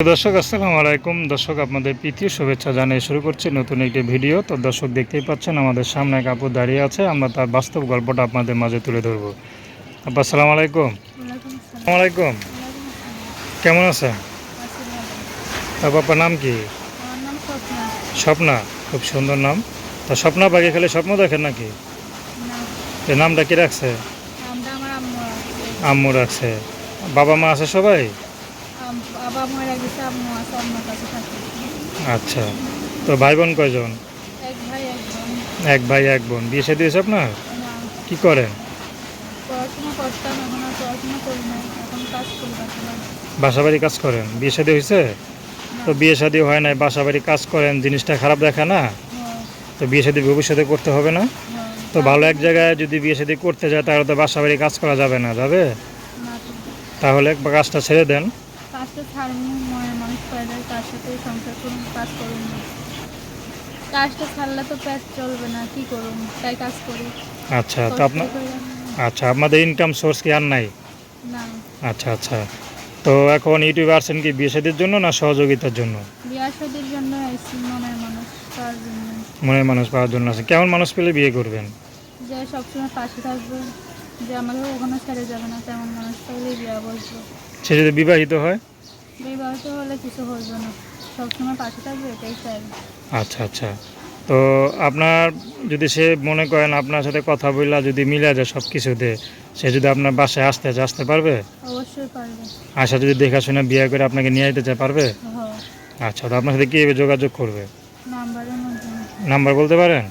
দর্শক আসসালামু আলাইকুম। দর্শক আপনাদের প্রীতীয় শুভেচ্ছা জানিয়ে শুরু করছি নতুন একটি ভিডিও। তো দর্শক দেখতেই পাচ্ছেন আমাদের সামনে এক আপু দাঁড়িয়ে আছে। আমরা তার বাস্তব গল্পটা আপনাদের মাঝে তুলে ধরবো। আপা আসসালামু আলাইকুম। আসসালামু। আলাইকুম। কেমন আছেন? আছি ভালো। নাম কি? নাম স্বপ্না। খুব সুন্দর নাম। তা স্বপ্না বাকি খালি স্বপ্ন দেখেন নাকি? নামটা কি রাখছে? নামটা আমার আম্মু রাখছে। বাবা মা আছে সবাই? বাবা মরে গেছে, আম্মু আছে, আম্মুর কাছে থাকে। আচ্ছা তো ভাই বোন কয়জন? এক ভাই, এক বোন। এক ভাই এক বোন। বিয়ে সাথে হয়েছে আপনার? না, কি করেন? পড়াশোনা করতাম, এখন আর পড়াশোনা করি না। এখন কাজ করি। বাসা বাড়ি কাজ করেন? বিয়ে শাদী হয়েছে? তো বিয়ে শাদী হয় নাই বাসা বাড়ি কাজ করেন জিনিসটা খারাপ দেখা না? তো বিয়ে শাদী ভবিষ্যতে করতে হবে না। তো ভালো এক জায়গায় যদি বিয়ে শাদী করতে যায় তাহলে তো বাসা বাড়ি কাজ করা যাবে না যাবে? তাহলে কাজটা ছেড়ে দেন কাজটা ছাড়বো, মনের মানুষ সাথে সংসার করুন, কাজ করুন না। কাজটা ছাড়লে তো পেট চলবে না কি করুন? তাই কাজ করি। আচ্ছা তো আপনার আচ্ছা আপনাদের ইনকাম সোর্স কি আর নাই? না। আচ্ছা আচ্ছা। তো এখন ইউটিউবে আসছেন কি বিয়ে জন্য না সহযোগিতার জন্য? বিয়া শাদির জন্য আইসি মনের মানুষ তার জন্য। মনের মানুষ পাওয়ার জন্য আছে কেমন মানুষ পেলে বিয়ে করবেন? যে সবসময় পাশে থাকবে যে আমাকে কখনো ছেড়ে যাবে না তেমন মানুষ পাইলে বিয়া বসবো। সে যদি বিবাহিত হয়? হলে কিছু না। সবসময় পাশে থাকবে এটাই চাই আচ্ছা আচ্ছা। তো আপনার যদি সে মনে করেন আপনার সাথে কথা বললা যদি মিলে যায় সব কিছুতে সে যদি আপনার বাসায় আসতে চায় আসতে পারবে? অবশ্যই পারবে। আশা যদি দেখাশোনা বিয়ে করে আপনাকে নিয়ে যেতে চায় পারবে? আচ্ছা তো আপনার সাথে কীভাবে যোগাযোগ করবে? নাম্বার বলতে পারেন?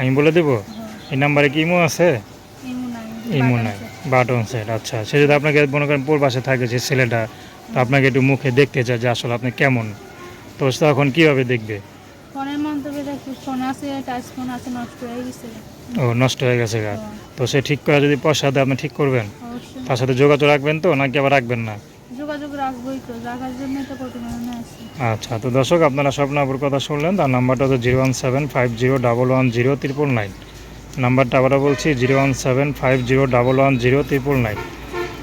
আমি বলে দেবো? এই নাম্বারে কি ইমো আছে? ইমো নাই। বাটন সেট আচ্ছা। সে যদি আপনাকে মনে করেন পোর পাশে থাকে যে ছেলেটা তো আপনাকে একটু মুখে দেখতে চায় যে আসলে আপনি কেমন। তো সে তখন কীভাবে দেখবে? ফোনের মন্তব্যে দেখি ফোন আছে টাচ ফোন আছে নষ্ট হয়ে গেছে। ও নষ্ট হয়ে গেছে গা। তো সে ঠিক করে যদি পয়সা দেয় আপনি ঠিক করবেন? তার সাথে যোগাযোগ রাখবেন তো নাকি আবার রাখবেন না? যোগাযোগ রাখবোই তো রাখার জন্যই তো প্রতিবেদনে আছে। আচ্ছা তো দর্শক আপনারা স্বপ্নাপুর কথা শুনলেন তার নাম্বারটা হচ্ছে zero one seven five zero double one zero triple nine. নাম্বারটা আবারও বলছি zero one seven five zero double one zero triple nine.